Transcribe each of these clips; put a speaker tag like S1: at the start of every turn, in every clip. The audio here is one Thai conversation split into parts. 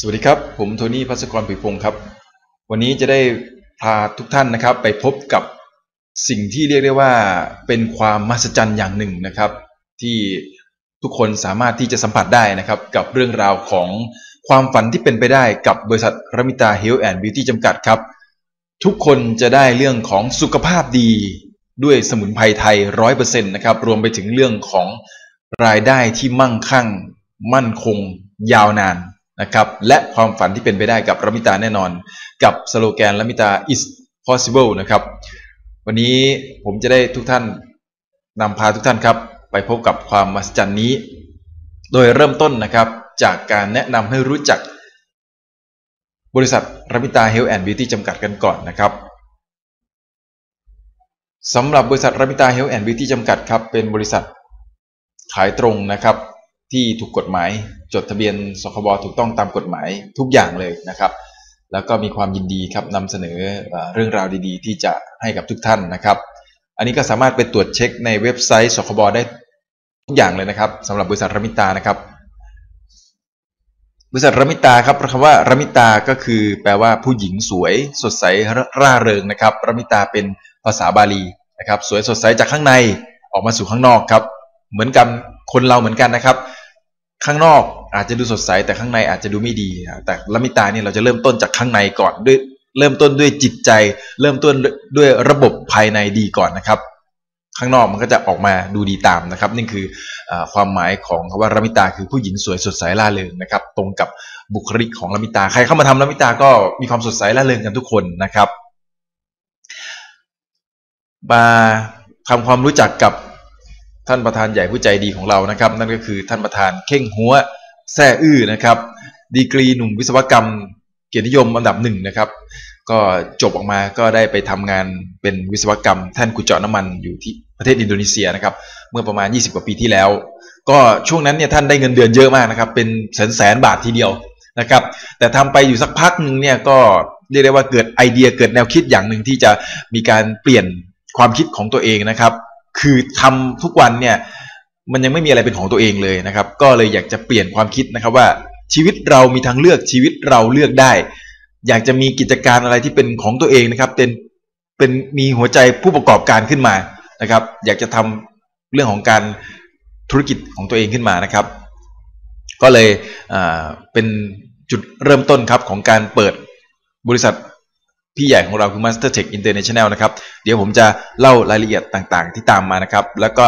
S1: สวัสดีครับ ผมโทนี่พัศกรผุยพงศ์ครับ วันนี้จะได้พาทุกท่านนะครับ ไปพบกับสิ่งที่เรียกได้ว่าเป็นความมหัศจรรย์อย่างหนึ่งนะครับ ที่ทุกคนสามารถที่จะสัมผัสได้นะครับ กับเรื่องราวของความฝันที่เป็นไปได้กับบริษัทรมิตาเฮลท์แอนด์บิวตี้จำกัดครับ ทุกคนจะได้เรื่องของสุขภาพดีด้วยสมุนไพรไทยร้อยเปอร์เซ็นต์นะครับรวมไปถึงเรื่องของรายได้ที่มั่งคั่ง มั่นคง ยาวนาน นะครับและความฝันที่เป็นไปได้กับรมิตาแน่นอน กับสโลแกนรมิตา is possible นะครับ วันนี้ผมจะได้ทุกท่านนำพาทุกท่านครับ ไปพบกับความมหัศจรรย์นี้ โดยเริ่มต้นนะครับจากการแนะนำให้รู้จัก บริษัทรมิตา Health and Beauty จำกัดกันก่อนนะครับสำหรับบริษัทรมิตา Health and Beauty จำกัดครับเป็นบริษัทขายตรงนะครับ ที่ถูกกฎหมาย จดทะเบียนสคบถูกต้องตามกฎหมายทุกอย่างเลยนะครับ แล้วก็มีความยินดีครับนำเสนอเรื่องราวดีๆ ที่จะให้กับทุกท่านนะครับ อันนี้ก็สามารถไปตรวจเช็คในเว็บไซต์สคบได้ทุกอย่างเลยนะครับสำหรับบริษัทรมิตานะครับบริษัทรมิตาครับคำว่ารมิตาก็คือ แปลว่าผู้หญิงสวย สดใสร่าเริงนะครับรมิตาเป็นภาษาบาลีนะครับ สวยสดใสจากข้างในออกมาสู่ข้างนอกครับ เหมือนกันคนเราเหมือนกันนะครับ ข้างนอกอาจจะดูสดใสแต่ข้างในอาจจะดูไม่ดีแต่ละมิตาเนี่ยเราจะเริ่มต้นจากข้างในก่อนด้วยเริ่มต้นด้วยจิตใจ เริ่มต้นด้วยระบบภายในดีก่อนนะครับ ข้างนอกมันก็จะออกมาดูดีตามนะครับ นี่คืออความหมายของคำว่ารมิตาคือผู้หญิงสวยสดใสล่าเริงนะครับ ตรงกับบุคลิกของรมิตา ใครเข้ามาทำรมิตาก็มีความสดใสล่าเริงกันทุกคนนะครับมาทำความรู้จักกับ ท่านประธานใหญ่ผู้ใจดีของเรานะครับ นั่นก็คือท่านประธานเข่งหัวแซ่อื้อนะครับ ดีกรีหนุ่มวิศวกรรม เกียรตินิยมอันดับหนึ่งนะครับ ก็จบออกมาก็ได้ไปทำงานเป็นวิศวกรรม ท่านขุดเจาะน้ำมันอยู่ที่ประเทศอินโดนีเซียนะครับ เมื่อประมาณ 20 กว่าปีที่แล้ว ก็ช่วงนั้นเนี่ยท่านได้เงินเดือนเยอะมากนะครับ เป็นแสนแสนบาททีเดียวนะครับ แต่ทำไปอยู่สักพักหนึ่งเนี่ยก็เรียกได้ว่าเกิดไอเดียเกิดแนวคิดอย่างหนึ่งที่จะมีการเปลี่ยนความคิดของตัวเองนะครับ คือทำทุกวันเนี่ยมันยังไม่มีอะไรเป็นของตัวเองเลยนะครับ ก็เลยอยากจะเปลี่ยนความคิดนะครับว่าชีวิตเรามีทางเลือกชีวิตเราเลือกได้ อยากจะมีกิจการอะไรที่เป็นของตัวเองนะครับ เป็นเป็นมีหัวใจผู้ประกอบการขึ้นมานะครับ อยากจะทำเรื่องของการธุรกิจของตัวเองขึ้นมานะครับ ก็เลยเป็นจุดเริ่มต้นครับของการเปิดบริษัท พี่ใหญ่ของเราคือ Master Tech International นะครับ เดี๋ยวผมจะเล่ารายละเอียดต่างๆ ที่ตามมานะครับ แล้วก็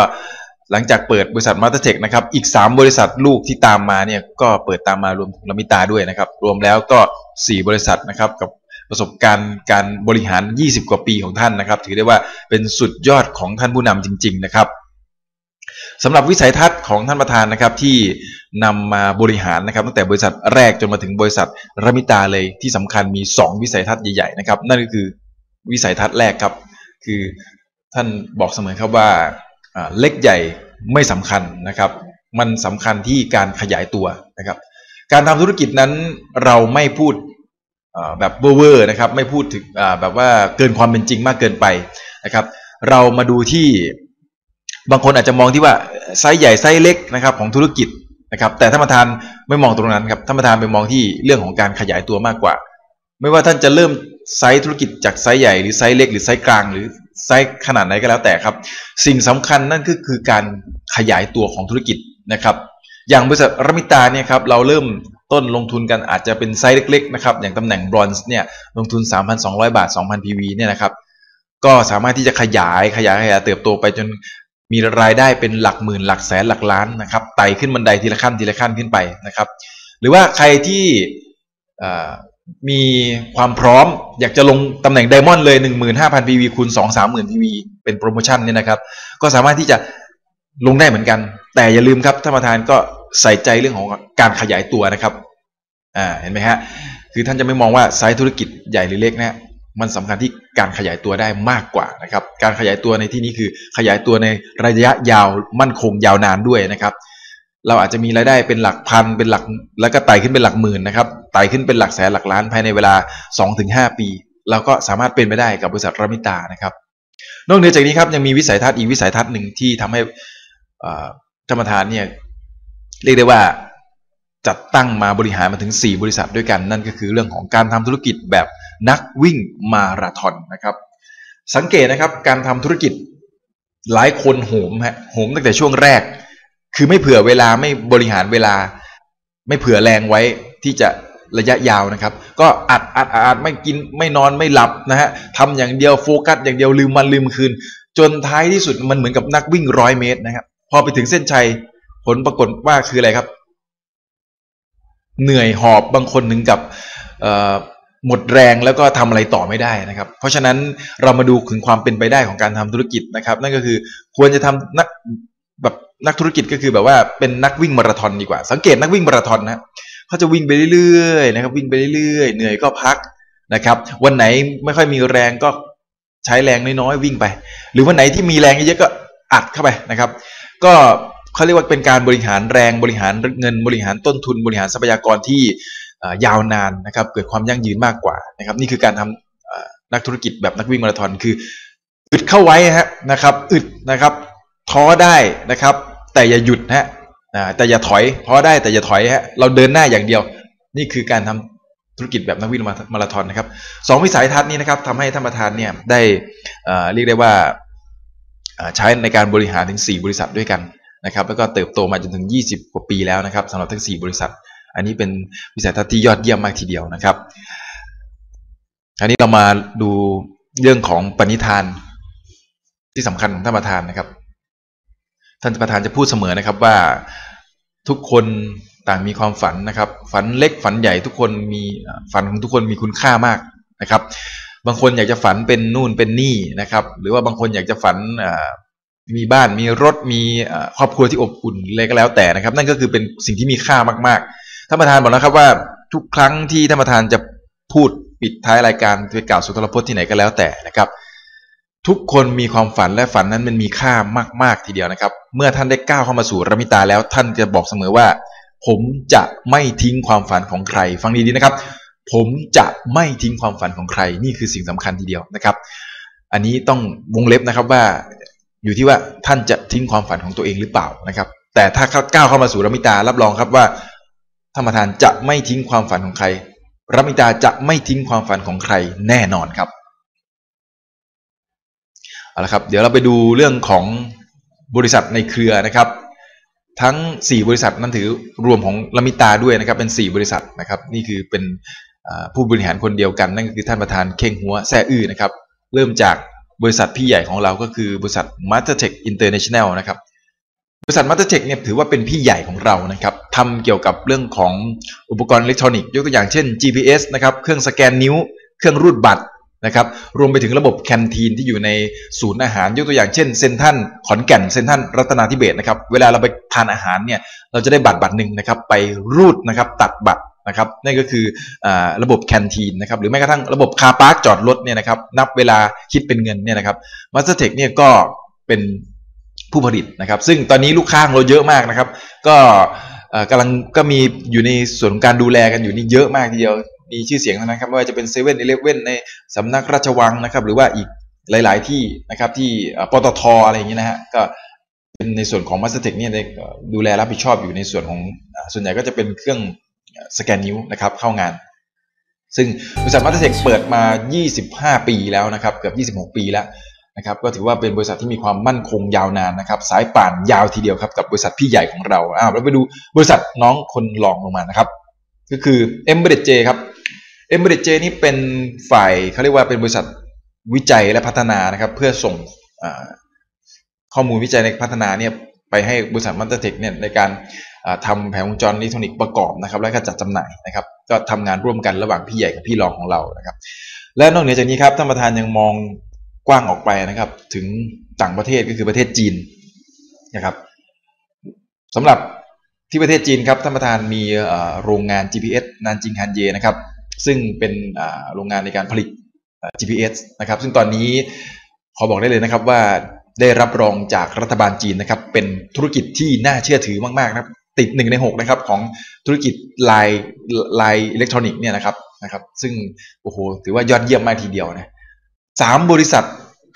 S1: หลังจากเปิดบริษัท Master Tech นะครับ อีก 3 บริษัทลูกที่ตามมาเนี่ยก็เปิดตามมารวมลมิตาด้วยนะครับ รวมแล้วก็ 4 บริษัทนะครับกับประสบการณ์การบริหาร 20 กว่าปีของท่านนะครับ ถือได้ว่าเป็นสุดยอดของท่านผู้นำจริง ๆ นะครับ สำหรับวิสัยทัศน์ของท่านประธานนะครับที่นำมาบริหารนะครับตั้งแต่บริษัทแรกจนมาถึงบริษัทรมิตาเลยที่สำคัญมี 2 วิสัยทัศน์ใหญ่ๆนะครับนั่นก็คือวิสัยทัศน์แรกครับ คือท่านบอกเสมอครับว่าเล็กใหญ่ไม่สำคัญนะครับ มันสำคัญที่การขยายตัวนะครับ การทำธุรกิจนั้นเราไม่พูดแบบเวอร์นะครับไม่พูดถึงแบบว่าเกินความเป็นจริงมากเกินไปนะครับ เรามาดูที่ บางคนอาจจะมองที่ว่าไซส์ใหญ่ไซส์เล็กนะครับของธุรกิจนะครับ แต่ท่านประธานไม่มองตรงนั้นครับท่านประธานไปมองที่เรื่องของการขยายตัวมากกว่า ไม่ว่าท่านจะเริ่มไซส์ธุรกิจจากไซส์ใหญ่หรือไซส์เล็กหรือไซส์กลาง หรือไซส์ขนาดไหนก็แล้วแต่ครับ สิ่งสำคัญนั่นก็คือการขยายตัวของธุรกิจนะครับ อย่างบริษัทรมิตาเนี่ยครับเราเริ่มต้นลงทุนกันอาจจะเป็นไซส์เล็กๆนะครับอย่างตำแหน่งบรอนซ์เนี่ยลงทุน 3,200 บาท 2,000 PV เนี่ยนะครับก็สามารถที่จะขยายขยายขยายเติบโตไปจน มีรายได้เป็นหลักหมื่นหลักแสนหลักล้านนะครับไต่ขึ้นบันไดทีละขั้นทีละขั้นขึ้นไปนะครับ หรือว่าใครที่มีความพร้อมอยากจะลงตำแหน่งไดมอนด์เลย 15,000 PV คูณ 2 30,000 PV เป็นโปรโมชั่นเนี่ยนะครับ ก็สามารถที่จะลงได้เหมือนกัน แต่อย่าลืมครับท่านประธานก็ใส่ใจเรื่องของการขยายตัวนะครับอ่าเห็นไหมฮะคือท่านจะไม่มองว่าไซต์ธุรกิจใหญ่หรือเล็กนะ มันสำคัญที่การขยายตัวได้มากกว่านะครับ การขยายตัวในที่นี้คือขยายตัวในระยะยาวมั่นคงยาวนานด้วยนะครับ เราอาจจะมีรายได้เป็นหลักพันเป็นหลักแล้วก็ไต่ขึ้นเป็นหลักหมื่นนะครับไต่ขึ้นเป็นหลักแสนหลักล้านภายในเวลา 2-5 ปี เราก็สามารถเป็นไปได้กับบริษัทรมิตานะครับ นอกเหนือจากนี้ครับยังมีวิสัยทัศน์อีกวิสัยทัศน์หนึ่งที่ทำให้ธรรมทานเนี่ยเรียกได้ว่าจัดตั้งมาบริหารมาถึง 4 บริษัทด้วยกันนั่นก็คือเรื่องของการทำธุรกิจแบบ นักวิ่งมาราธอนนะครับ สังเกตนะครับการทำธุรกิจหลายคนโหมฮะโหมตั้งแต่ช่วงแรก คือไม่เผื่อเวลาไม่บริหารเวลา ไม่เผื่อแรงไว้ที่จะระยะยาวนะครับ ก็อัดอัดอัดไม่กินไม่นอนไม่หลับนะฮะทำอย่างเดียวโฟกัสอย่างเดียวลืมมันลืมคืน จนท้ายที่สุดมันเหมือนกับนักวิ่งร้อยเมตรนะครับ พอไปถึงเส้นชัยผลปรากฏว่าคืออะไรครับ เหนื่อยหอบบางคนถึงกับ หมดแรงแล้วก็ทำอะไรต่อไม่ได้นะครับ เพราะฉะนั้นเรามาดูถึงความเป็นไปได้ของการทำธุรกิจนะครับ นั่นก็คือควรจะทำนักแบบนักธุรกิจก็คือแบบว่าเป็นนักวิ่งมาราธอนดีกว่า สังเกตนักวิ่งมาราธอนนะเขาจะวิ่งไปเรื่อยๆนะครับ วิ่งไปเรื่อยๆเหนื่อยก็พักนะครับ วันไหนไม่ค่อยมีแรงก็ใช้แรงน้อยๆวิ่งไป หรือวันไหนที่มีแรงเยอะๆก็อัดเข้าไปนะครับ ก็เขาเรียกว่าเป็นการบริหารแรงบริหารเงินบริหารต้นทุนบริหารทรัพยากรที่ ยาวนานนะครับเกิดความยั่งยืนมากกว่านะครับนี่คือการทำนักธุรกิจแบบนักวิ่งมาราธอนคืออึดเข้าไว้ฮะนะครับอึดนะครับท้อได้นะครับ แต่อย่าหยุดฮะแต่อย่าถอยท้อได้แต่อย่าถอยฮะเราเดินหน้าอย่างเดียว นี่คือการทำธุรกิจแบบนักวิ่งมาราธอนนะครับสองวิสัยทัศน์นี้นะครับทำให้ท่านประธานเนี่ยได้เรียกได้ว่าใช้ในการบริหารถึง 4 บริษัทด้วยกันนะครับ แล้วก็เติบโตมาจนถึง 20 กว่าปีแล้วนะครับสำหรับทั้ง 4 บริษัท อันนี้เป็นวิสัยทัศน์ที่ยอดเยี่ยมมากทีเดียวนะครับ อันนี้เรามาดูเรื่องของปณิธานที่สำคัญของท่านประธานนะครับ ท่านประธานจะพูดเสมอนะครับว่าทุกคนต่างมีความฝันนะครับ ฝันเล็กฝันใหญ่ทุกคนมีฝันของทุกคนมีคุณค่ามากนะครับ บางคนอยากจะฝันเป็นนู่นเป็นนี่นะครับ หรือว่าบางคนอยากจะฝันมีบ้านมีรถมีครอบครัวที่อบอุ่นอะไรก็แล้วแต่นะครับ นั่นก็คือเป็นสิ่งที่มีค่ามากๆ ท่านประธานบอกแล้วครับว่าทุกครั้งที่ท่านประธานจะพูดปิดท้ายรายการไปกล่าวสุนทรพจน์ที่ไหนก็แล้วแต่นะครับ ทุกคนมีความฝันและฝันนั้นมันมีค่ามาก ๆ ทีเดียวนะครับ เมื่อท่านได้ก้าวเข้ามาสู่รมิตาแล้วท่านจะบอกเสมอว่า ผมจะไม่ทิ้งความฝันของใคร ฟังดีๆนะครับ ผมจะไม่ทิ้งความฝันของใครนี่คือสิ่งสำคัญทีเดียวนะครับ อันนี้ต้องวงเล็บนะครับว่าอยู่ที่ว่าท่านจะทิ้งความฝันของตัวเองหรือเปล่านะครับ แต่ถ้าก้าวเข้ามาสู่รมิตารับรองครับว่า ธรรมทานจะไม่ทิ้งความฝันของใครรมิตาจะไม่ทิ้งความฝันของใครแน่นอนครับเอาละครับ เดี๋ยวเราไปดูเรื่องของบริษัทในเครือนะครับ ทั้ง 4 บริษัทนั้นถือรวมของลมิตาด้วยนะครับ เป็น 4 บริษัทนะครับ นี่คือเป็นผู้บริหารคนเดียวกันนั่นก็คือท่านประธานเข่งหัวแซ่อื้อนะครับ เริ่มจากบริษัทพี่ใหญ่ของเราก็คือบริษัท Mastertech International นะครับ บริษัท Mastertech เนี่ยถือว่าเป็นพี่ใหญ่ของเรานะครับทำเกี่ยวกับเรื่องของอุปกรณ์อิเล็กทรอนิกส์ยกตัวอย่างเช่น GPS นะครับเครื่องสแกนนิ้ว เครื่องรูดบัตรนะครับรวมไปถึงระบบแคนทีนที่อยู่ในศูนย์อาหาร ยกตัวอย่างเช่นเซนทันขอนแก่นเซนทันรัตนาธิเบศนะครับเวลาเราไปทานอาหารเนี่ยเราจะได้บัตรบัตรหนึ่งนะครับไปรูดนะครับตัดบัตรนะครับนั่นก็คืออระบบแคนทีนนะครับหรือแม้กระทั่งระบบคาร์พาร์คจอดรถเนี่ยนะครับนับเวลาคิดเป็นเงินเนี่ยนะครับมาสเตอร์เทคเนี่ยก็เป็น ผู้ผลิตนะครับ ซึ่งตอนนี้ลูกค้าของเราเยอะมากนะครับ ก็กำลังก็มีอยู่ในส่วนของการดูแลกันอยู่นี่เยอะมากทีเดียวมีชื่อเสียงนะครับไม่ว่าจะเป็นเซเว่นอีเลฟเว่นในสำนักราชวังนะครับ หรือว่าอีกหลาย ๆ ที่นะครับที่ปตทอะไรอย่างเงี้ยนะฮะก็เป็นในส่วนของมาสเตอร์เทคเนี่ยดูแลรับผิดชอบอยู่ในส่วนของส่วนใหญ่ก็จะเป็นเครื่องสแกนนิ้วนะครับเข้างาน ซึ่งบริษัทมัตเทคเปิดมา 25 ปีแล้วนะครับ เกือบ 26 ปีแล้ว นะครับก็ถือว่าเป็นบริษัทที่มีความมั่นคงยาวนานนะครับสายป่านยาวทีเดียวครับกับบริษัทพี่ใหญ่ของเราอ้าวเราไปดูบริษัทน้องคนรองลงมานะครับก็คือ e m b e d d e d J ครับ e m b e d d e d J นี่เป็นฝ่ายเขาเรียกว่าเป็นบริษัทวิจัยและพัฒนานะครับเพื่อส่งข้อมูลวิจัยในพัฒนาเนี่ยไปให้บริษัทมัตเทคเนี่ยในการทำแผงวงจรอิเล็กทรอนิกส์ประกอบนะครับแล้วก็จัดจำหน่ายนะครับก็ทำงานร่วมกันระหว่างพี่ใหญ่กับพี่รองของเรานะครับและนอกเหนือจากนี้ครับท่านประธานยังมอง กว้างออกไปนะครับ ถึงต่างประเทศก็คือประเทศจีนนะครับสำหรับที่ประเทศจีนครับท่านประธานมีโรงงาน GPS นานจิงฮันเยนะครับ ซึ่งเป็นโรงงานในการผลิต GPS นะครับ ซึ่งตอนนี้ขอบอกได้เลยนะครับว่าได้รับรองจากรัฐบาลจีนนะครับ เป็นธุรกิจที่น่าเชื่อถือมากๆนะครับ ติดหนึ่งในหกนะครับของธุรกิจลายลายอิเล็กทรอนิกส์เนี่ยนะครับนะครับ ซึ่งโอ้โหถือว่ายอดเยี่ยมมากทีเดียวนะ สามบริษัท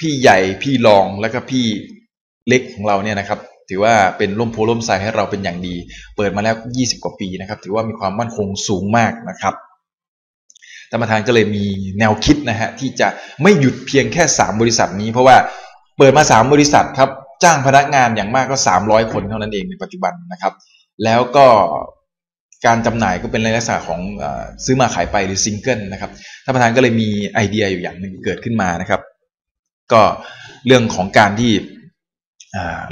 S1: พี่ใหญ่พี่รองแล้วก็พี่เล็กของเราเนี่ยนะครับ ถือว่าเป็นร่มโพล่มใสให้เราเป็นอย่างดี เปิดมาแล้ว 20 กว่าปีนะครับ ถือว่ามีความมั่นคงสูงมากนะครับท่านประธานก็เลยมีแนวคิดนะฮะที่จะไม่หยุดเพียงแค่ 3 บริษัทนี้ เพราะว่าเปิดมา 3 บริษัทครับจ้างพนักงานอย่างมากก็ 300 คนเท่านั้นเองในปัจจุบันนะครับ แล้วก็ การจำหน่ายก็เป็นในลักษณะของซื้อมาขายไปหรือซิงเกิลนะครับท่านประธานก็เลยมีไอเดียอยู่อย่างหนึ่งเกิดขึ้นมานะครับ ก็เรื่องของการที่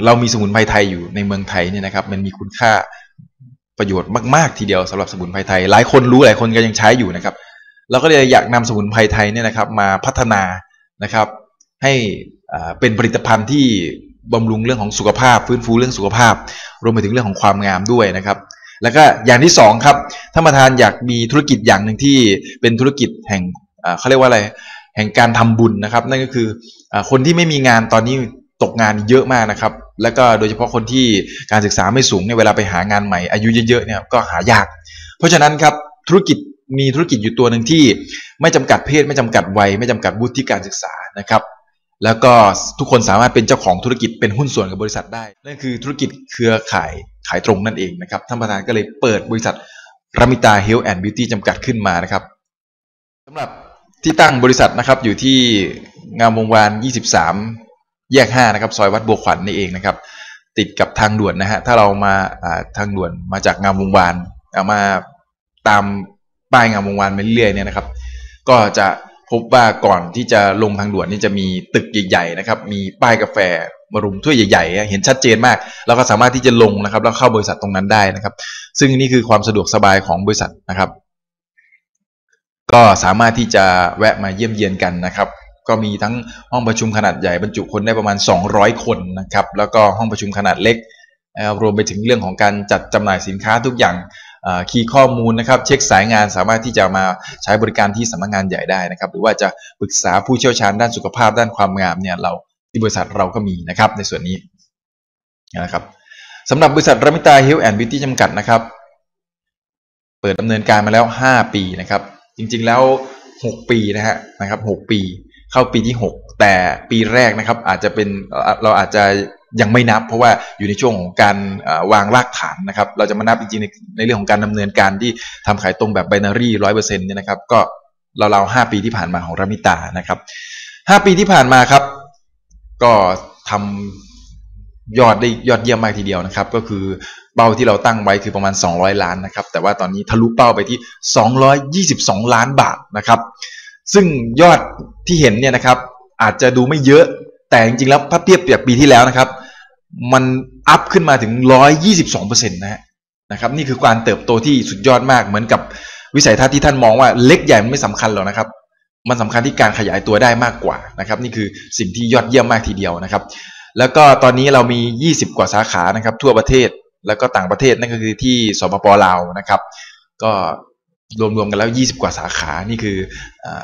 S1: เรามีสมุนไพรไทยอยู่ในเมืองไทยเนี่ยนะครับ มันมีคุณค่าประโยชน์มาก ๆ ทีเดียวสำหรับสมุนไพรไทย หลายคนรู้หลายคนก็ยังใช้อยู่นะครับเราก็เลยอยากนำสมุนไพรไทยเนี่ยนะครับ มาพัฒนานะครับ ให้เป็นผลิตภัณฑ์ที่บำรุงเรื่องของสุขภาพ ฟื้นฟูเรื่องสุขภาพ รวมไปถึงเรื่องของความงามด้วยนะครับ แล้วก็อย่างที่สองครับท่านประธานอยากมีธุรกิจอย่างหนึ่งที่เป็นธุรกิจแห่งเขาเรียกว่าอะไรแห่งการทำบุญนะครับนั่นก็คืออคนที่ไม่มีงานตอนนี้ตกงานเยอะมากนะครับ แล้วก็โดยเฉพาะคนที่การศึกษาไม่สูงเนี่ยเวลาไปหางานใหม่อายุเยอะๆเนี่ยก็หายาก เพราะฉะนั้นครับธุรกิจมีธุรกิจอยู่ตัวหนึ่งที่ไม่จำกัดเพศ ไม่จำกัดวัยไม่จำกัดวุฒิการศึกษานะครับแล้วก็ทุกคนสามารถเป็นเจ้าของธุรกิจเป็นหุ้นส่วนกับบริษัทได้นั่นคือธุรกิจเครือข่าย ขายตรงนั่นเองนะครับท่านประธานก็เลยเปิดบริษัทรามิตาเฮลท์แอนด์บิวตี้จำกัดขึ้นมานะครับสำหรับที่ตั้งบริษัทนะครับอยู่ที่งามวงวาน 23 แยก 5 นะครับ ซอยวัดบัวขวัญนนี่เองนะครับ ติดกับทางด่วนนะฮะ ถ้าเรามาทางด่วนมาจากงามวงวานเอามาตามป้ายงามวงวานไปเรื่อยๆเนี่ยนะครับ ก็จะพบว่าก่อนที่จะลงทางด่วนนี่จะมีตึกใหญ่ๆนะครับ มีป้ายกาแฟ มารุมถ้วยใหญ่ๆ เห็นชัดเจนมาก แล้วก็สามารถที่จะลงนะครับ แล้วเข้าบริษัทตรงนั้นได้นะครับ ซึ่งนี่คือความสะดวกสบายของบริษัทนะครับ ก็สามารถที่จะแวะมาเยี่ยมเยียนกันนะครับ ก็มีทั้งห้องประชุมขนาดใหญ่บรรจุคนได้ประมาณ 200 คนนะครับ แล้วก็ห้องประชุมขนาดเล็ก รวมไปถึงเรื่องของการจัดจำหน่ายสินค้าทุกอย่างคีย์ข้อมูลนะครับ เช็คสายงานสามารถที่จะมาใช้บริการที่สำนักงานใหญ่ได้นะครับ หรือว่าจะปรึกษาผู้เชี่ยวชาญด้านสุขภาพด้านความงามเนี่ยเรา ที่บริษัทเราก็มีนะครับในส่วนนี้นะครับสำหรับบริษัทรามิตาเฮลแอนด์บิวตี้จำกัดนะครับ เปิดดำเนินการมาแล้ว 5 ปีนะครับ จริงๆแล้ว 6 ปีนะฮะนะครับ 6 ปีเข้าปีที่ 6 แต่ปีแรกนะครับอาจจะเป็นเราอาจจะยังไม่นับ เพราะว่าอยู่ในช่วงของการวางรากฐานนะครับ เราจะมานับจริงๆในในเรื่องของการดำเนินการที่ทำขายตรงแบบไบนารี่ร้อยเปอร์เซ็นต์เนี่ยนะครับ ก็เราเราห้าปีที่ผ่านมาของรามิตานะครับห้าปีที่ผ่านมาครับ ก็ทำยอดได้ยอดเยี่ยมมากทีเดียวนะครับ ก็คือเป้าที่เราตั้งไว้คือประมาณ 200 ล้านนะครับ แต่ว่าตอนนี้ทะลุเป้าไปที่ 222 ล้านบาทนะครับ ซึ่งยอดที่เห็นเนี่ยนะครับ อาจจะดูไม่เยอะแต่จริงๆแล้วถ้าเทียบกับปีที่แล้วนะครับ มันอัพขึ้นมาถึง 122%นะฮะนะครับ นี่คือการเติบโตที่สุดยอดมากเหมือนกับวิสัยทัศน์ที่ท่านมองว่าเล็กใหญ่มันไม่สำคัญหรอกนะครับ มันสำคัญที่การขยายตัวได้มากกว่านะครับ นี่คือสิ่งที่ยอดเยี่ยมมากทีเดียวนะครับ แล้วก็ตอนนี้เรามี 20 กว่าสาขานะครับ ทั่วประเทศแล้วก็ต่างประเทศนั่นก็คือที่สปปลาวนะครับ ก็รวมๆกันแล้ว 20 กว่าสาขานี่คือ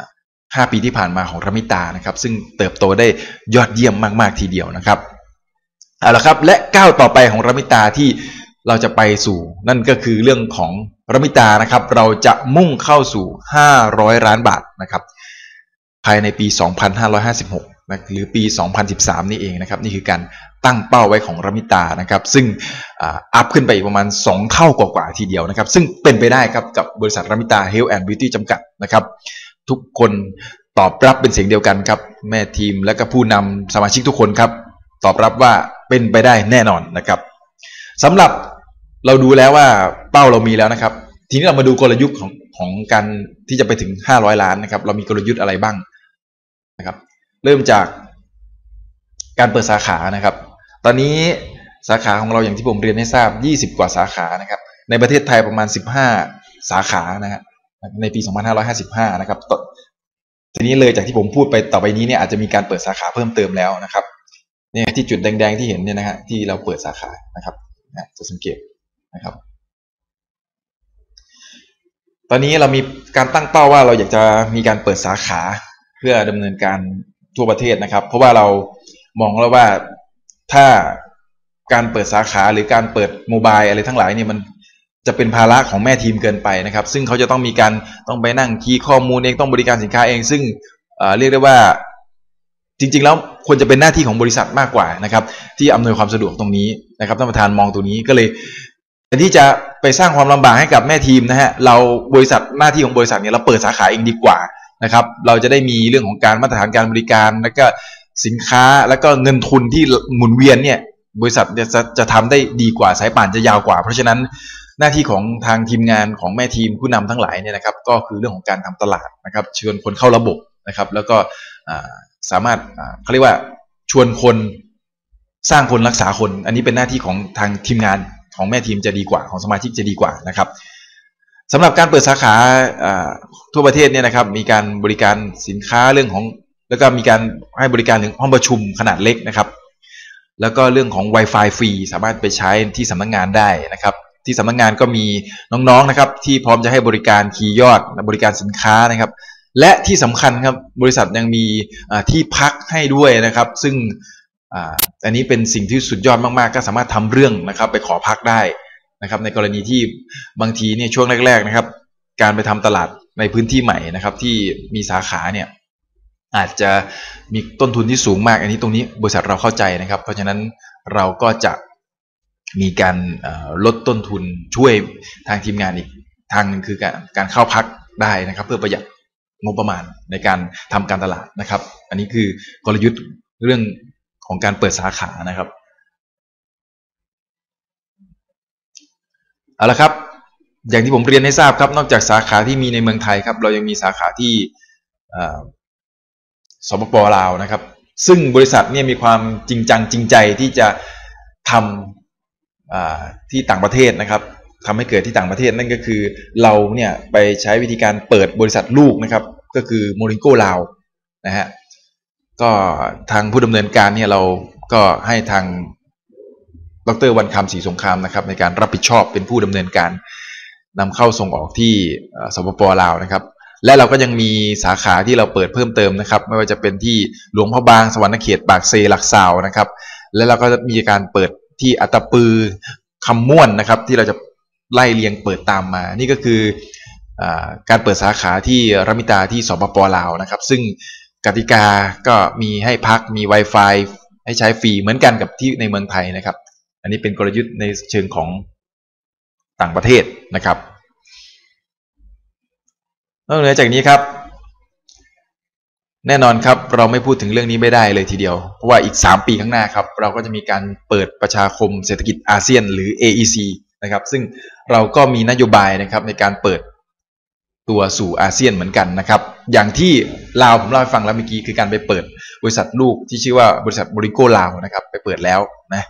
S1: 5ปีที่ผ่านมาของรมิตานะครับ ซึ่งเติบโตได้ยอดเยี่ยมมาก ๆ ทีเดียวนะครับเอาละครับและก้าวต่อไปของรมิตาที่เราจะไปสู่นั่นก็คือเรื่องของรมิตานะครับ เราจะมุ่งเข้าสู่ 500ล้านบาทนะครับ ภายในปี 2556นะหรือปี 2013 นี่เองนะครับ นี่คือการตั้งเป้าไว้ของรมิตานะครับ ซึ่งอัพขึ้นไปอีกประมาณ 2 เท่ากว่าๆทีเดียวนะครับ ซึ่งเป็นไปได้ครับกับบริษัทรมิตา Health and Beauty จำกัดนะครับ ทุกคนตอบรับเป็นเสียงเดียวกันครับ แม่ทีมและก็ผู้นำสมาชิกทุกคนครับ ตอบรับว่าเป็นไปได้แน่นอนนะครับสำหรับเราดูแล้วว่าเป้าเรามีแล้วนะครับ ทีนี้เรามาดูกลยุทธ์ของของการที่จะไปถึง 500 ล้านนะครับ เรามีกลยุทธ์อะไรบ้าง นะครับ เริ่มจากการเปิดสาขานะครับ ตอนนี้สาขาของเราอย่างที่ผมเรียนให้ทราบ 20 กว่าสาขานะครับ ในประเทศไทยประมาณ 15 สาขานะฮะในปี 2555 นะครับทีนี้เลยจากที่ผมพูดไปต่อไปนี้เนี่ยอาจจะมีการเปิดสาขาเพิ่มเติมแล้วนะครับเนี่ยที่จุดแดงๆที่เห็นเนี่ยนะฮะที่เราเปิดสาขานะครับนะจะสังเกตนะครับ ตอนนี้เรามีการตั้งเป้าว่าเราอยากจะมีการเปิดสาขา เพื่อดำเนินการทั่วประเทศนะครับ เพราะว่าเรามองแล้วว่าถ้าการเปิดสาขาหรือการเปิดโมบายอะไรทั้งหลายเนี่ยมันจะเป็นภาระของแม่ทีมเกินไปนะครับ ซึ่งเขาจะต้องมีการต้องไปนั่งคีย์ข้อมูลเองต้องบริการสินค้าเอง ซึ่งเรียกได้ว่าจริง ๆ แล้วควรจะเป็นหน้าที่ของบริษัทมากกว่านะครับ ที่อำนวยความสะดวกตรงนี้นะครับท่านประธานมองตรงนี้ก็เลยแทนที่จะไปสร้างความลำบากให้กับแม่ทีมนะฮะเราบริษัทหน้าที่ของบริษัทเนี่ยเราเปิดสาขาเองดีกว่า นะครับ เราจะได้มีเรื่องของการมาตรฐานการบริการ แล้วก็สินค้าแล้วก็เงินทุนที่หมุนเวียนเนี่ยบริษัทจะจะทำได้ดีกว่าสายป่านจะยาวกว่า เพราะฉะนั้นหน้าที่ของทางทีมงานของแม่ทีมผู้นำทั้งหลายเนี่ยนะครับ ก็คือเรื่องของการทำตลาดนะครับ เชิญคนเข้าระบบนะครับ แล้วก็สามารถเขาเรียกว่าชวนคนสร้างคนรักษาคน อันนี้เป็นหน้าที่ของทางทีมงานของแม่ทีมจะดีกว่าของสมาชิกจะดีกว่านะครับ สำหรับการเปิดสาขาทั่วประเทศเนี่ยนะครับ มีการบริการสินค้าเรื่องของ แล้วก็มีการให้บริการถึงห้องประชุมขนาดเล็กนะครับ แล้วก็เรื่องของ Wi-Fi ฟรีสามารถไปใช้ที่สำนักงงานได้นะครับ ที่สำนักงงานก็มีน้องๆนะครับ ที่พร้อมจะให้บริการคีย์ยอดบริการสินค้านะครับ และที่สำคัญครับบริษัทยังมีที่พักให้ด้วยนะครับ ซึ่งอันนี้เป็นสิ่งที่สุดยอดมากๆ ก็สามารถทำเรื่องนะครับ ไปขอพักได้ นะครับ ในกรณีที่บางทีเนี่ยช่วงแรก ๆนะครับ การไปทำตลาดในพื้นที่ใหม่นะครับ ที่มีสาขาเนี่ยอาจจะมีต้นทุนที่สูงมาก อันนี้ตรงนี้บริษัทเราเข้าใจนะครับ เพราะฉะนั้นเราก็จะมีการลดต้นทุนช่วยทางทีมงานอีกทางนึงคือการการเข้าพักได้นะครับ เพื่อประหยัดงบประมาณในการทำการตลาดนะครับ อันนี้คือกลยุทธ์เรื่องของการเปิดสาขานะครับ เอาละครับ อย่างที่ผมเรียนให้ทราบครับ นอกจากสาขาที่มีในเมืองไทยครับ เรายังมีสาขาที่สปปลาวนะครับ ซึ่งบริษัทเนี่ยมีความจริงจังจริงใจที่จะทำที่ต่างประเทศนะครับทำให้เกิดที่ต่างประเทศนั่นก็คือเราเนี่ยไปใช้วิธีการเปิดบริษัทลูกนะครับ ก็คือโมริโกลาวนะฮะก็ทางผู้ดำเนินการเนี่ยเราก็ให้ทาง ดรวันคำศรีสงครามนะครับในการรับผิดชอบเป็นผู้ดำเนินการนำเข้าส่งออกที่สปปลาวนะครับ และเราก็ยังมีสาขาที่เราเปิดเพิ่มเติมนะครับ ไม่ว่าจะเป็นที่หลวงพ่อบางสวรรณเขตปากเซหลักสาวนะครับ และเราก็จะมีการเปิดที่อัตปือคำม่วนนะครับ ที่เราจะไล่เรียงเปิดตามมา นี่ก็คืออการเปิดสาขาที่รัมิตาที่สปปลาวนะครับ ซึ่งกติกาก็มีให้พักมี Wi-Fi ให้ใช้ฟรีเหมือนกันกับที่ในเมืองไทยนะครับ อันนี้เป็นกลยุทธ์ในเชิงของต่างประเทศนะครับนอกเหนือจากนี้ครับ แน่นอนครับเราไม่พูดถึงเรื่องนี้ไม่ได้เลยทีเดียว เพราะว่าอีก 3 ปีข้างหน้าครับ เราก็จะมีการเปิดประชาคมเศรษฐกิจอาเซียนหรือ AEC นะครับ ซึ่งเราก็มีนโยบายนะครับในการเปิดตัวสู่อาเซียนเหมือนกันนะครับ อย่างที่ลาวผมเล่าให้ฟังแล้วเมื่อกี้คือการไปเปิดบริษัทลูกที่ชื่อว่าบริษัทบริโกลาวนะครับ ไปเปิดแล้วนะ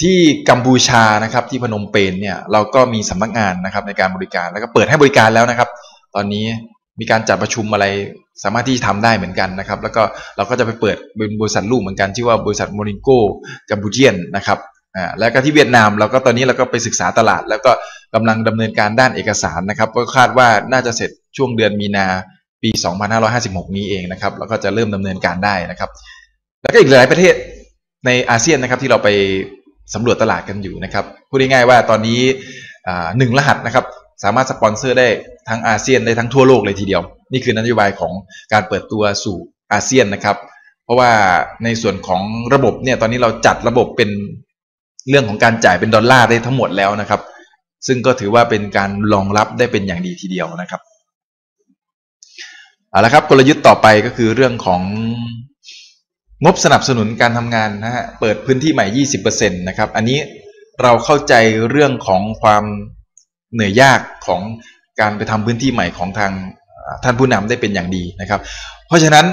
S1: ที่กัมพูชานะครับที่พนมเปญเนี่ยเราก็มีสำนักงานนะครับในการบริการแล้วก็เปิดให้บริการแล้วนะครับ ตอนนี้มีการจัดประชุมอะไรสามารถที่จะทำได้เหมือนกันนะครับ แล้วก็เราก็จะไปเปิดเป็นบริษัทลูกเหมือนกันชื่อว่าบริษัทโมริโกกัมพูเชียนนะครับอ่าแล้วก็ที่เวียดนามเราก็ตอนนี้เราก็ไปศึกษาตลาด แล้วก็กำลังดำเนินการด้านเอกสารนะครับ ก็คาดว่าน่าจะเสร็จช่วงเดือนมีนาปี 2556 นี้เองนะครับแล้วก็จะเริ่มดำเนินการได้นะครับ แล้วก็อีกหลายประเทศในอาเซียนนะครับที่เราไป สำรวจตลาดกันอยู่นะครับพูดง่ายๆว่าตอนนี้หนึ่งรหัสนะครับสามารถสปอนเซอร์ได้ทั้งอาเซียนได้ทั้งทั่วโลกเลยทีเดียว นี่คือนโยบายของการเปิดตัวสู่อาเซียนนะครับ เพราะว่าในส่วนของระบบเนี่ยตอนนี้เราจัดระบบเป็นเรื่องของการจ่ายเป็นดอลลาร์ได้ทั้งหมดแล้วนะครับ ซึ่งก็ถือว่าเป็นการรองรับได้เป็นอย่างดีทีเดียวนะครับเอาละครับกลยุทธ์ต่อไปก็คือเรื่องของ งบสนับสนุนการทำงานนะฮะเปิดพื้นที่ใหม่ 20%นะครับ อันนี้เราเข้าใจเรื่องของความเหนื่อยยากของการไปทำพื้นที่ใหม่ของทางท่านผู้นำได้เป็นอย่างดีนะครับ เพราะฉะนั้น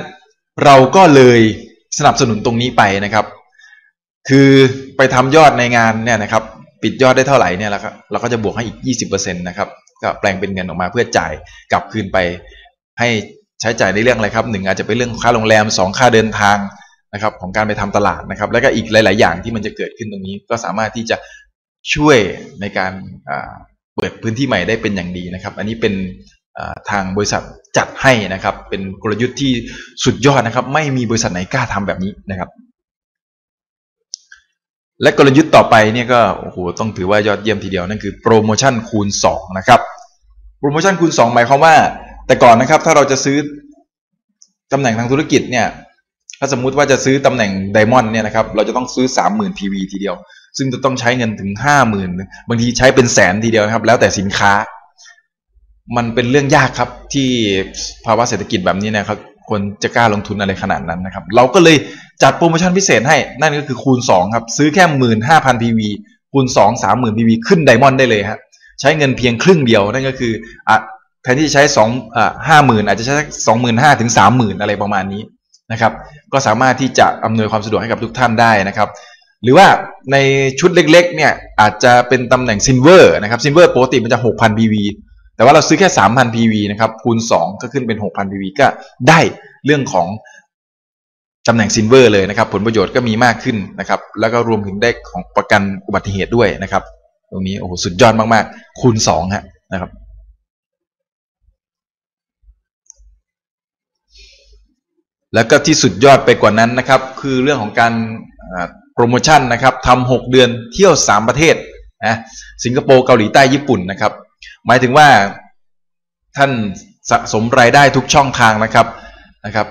S1: เราก็เลยสนับสนุนตรงนี้ไปนะครับ คือไปทำยอดในงานเนี่ยนะครับ ปิดยอดได้เท่าไหร่เนี่ยแล้วเราก็จะบวกให้อีก 20%นะครับก็แปลงเป็นเงินออกมาเพื่อจ่ายกลับคืนไปให้ใช้จ่ายในเรื่องอะไรครับหนึ่งอาจจะเป็นเรื่องค่าโรงแรมสองค่าเดินทาง นะครับของการไปทำตลาดนะครับ แล้วก็อีกหลาย ๆ อย่างที่มันจะเกิดขึ้นตรงนี้ ก็สามารถที่จะช่วยในการเปิดพื้นที่ใหม่ได้เป็นอย่างดีนะครับ อันนี้เป็นทางบริษัทจัดให้นะครับ เป็นกลยุทธ์ที่สุดยอดนะครับ ไม่มีบริษัทไหนกล้าทำแบบนี้นะครับ และกลยุทธ์ต่อไปเนี่ยก็โอ้โหต้องถือว่ายอดเยี่ยมทีเดียวนั่นคือโปรโมชั่นคูณ 2 นะครับโปรโมชั่นคูณ 2 หมายความว่า แต่ก่อนนะครับถ้าเราจะซื้อตำแหน่งทางธุรกิจเนี่ย ถ้าสมมุติว่าจะซื้อตำแหน่งไดมอนด์เนี่ยนะครับเราจะต้องซื้อ 30,000 PV ทีเดียว ซึ่งจะต้องใช้เงินถึง 50,000 บางทีใช้เป็นแสนทีเดียวครับ แล้วแต่สินค้า มันเป็นเรื่องยากครับที่ภาวะเศรษฐกิจแบบนี้นะครับคนจะกล้าลงทุนอะไรขนาดนั้นนะครับ เราก็เลยจัดโปรโมชั่นพิเศษให้นั่นก็คือคูณ 2 ครับ ซื้อแค่ 15,000 PV คูณ 2 30,000 PV ขึ้นไดมอนด์ได้เลยครับใช้เงินเพียงครึ่งเดียวนั่นก็คือแทนที่จะใช้สองอ่าห้าหมื่นอาจจะใช้สองหมื่นห้าถึงสามหมื่นอะไรประมาณนี้ นะครับ ก็สามารถที่จะอำนวยความสะดวกให้กับทุกท่านได้นะครับ หรือว่าในชุดเล็กๆเนี่ยอาจจะเป็นตำแหน่งซินเวอร์นะครับซินเวอร์ปกติมันจะ 6,000 PV แต่ว่าเราซื้อแค่ 3,000 PV นะครับคูณ 2 ก็ขึ้นเป็น 6,000 PV ก็ได้เรื่องของตำแหน่งซินเวอร์เลยนะครับ ผลประโยชน์ก็มีมากขึ้นนะครับ แล้วก็รวมถึงได้ของประกันอุบัติเหตุด้วยนะครับ ตรงนี้โอ้โหสุดยอดมากๆ คูณ2ฮะนะครับ แล้วก็ที่สุดยอดไปกว่านั้นนะครับ คือเรื่องของการโปรโมชั่นนะครับทำหกเดือนเที่ยวสามประเทศนะสิงคโปร์เกาหลีใต้ญี่ปุ่นนะครับ หมายถึงว่าท่านสะสมรายได้ทุกช่องทางนะครับนะครับ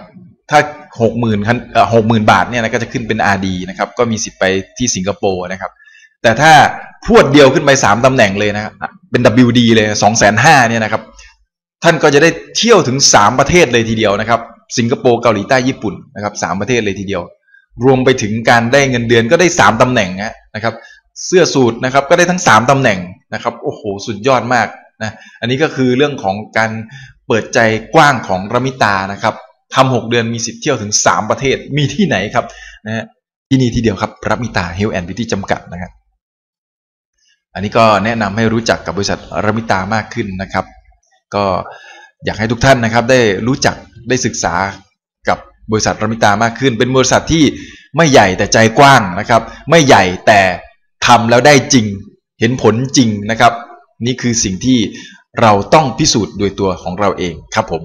S1: ถ้าหกหมื่นหกหมื่นบาทเนี่ยนะก็จะขึ้นเป็น RD นะครับก็มีสิทธิ์ไปที่สิงคโปร์นะครับ แต่ถ้าพวดเดียวขึ้นไปสามตำแหน่งเลยนะครับเป็น WD เลยสองแสนห้าเนี่ยนะครับ ท่านก็จะได้เที่ยวถึงสามประเทศเลยทีเดียวนะครับ สิงคโปร์เกาหลีใต้ญี่ปุ่นนะครับสามประเทศเลยทีเดียว รวมไปถึงการได้เงินเดือนก็ได้สามตำแหน่งนะครับ เสื้อสูตรนะครับก็ได้ทั้งสามตำแหน่งนะครับโอ้โหสุดยอดมากนะอันนี้ก็คือเรื่องของการเปิดใจกว้างของรมิตานะครับทำหกเดือนมีสิทธิ์เที่ยวถึงสามประเทศมีที่ไหนครับนะฮะที่นี่ที่เดียวครับรมิตาเฮลแอนด์บิวตี้จำกัดนะครับอันนี้ก็แนะนำให้รู้จักกับบริษัทรมิตามากขึ้นนะครับ ก็ อยากให้ทุกท่านนะครับได้รู้จักได้ศึกษากับบริษัทรมิตามากขึ้น เป็นบริษัทที่ไม่ใหญ่แต่ใจกว้างนะครับ ไม่ใหญ่แต่ทำแล้วได้จริง เห็นผลจริงนะครับ นี่คือสิ่งที่เราต้องพิสูจน์โดยตัวของเราเองครับผม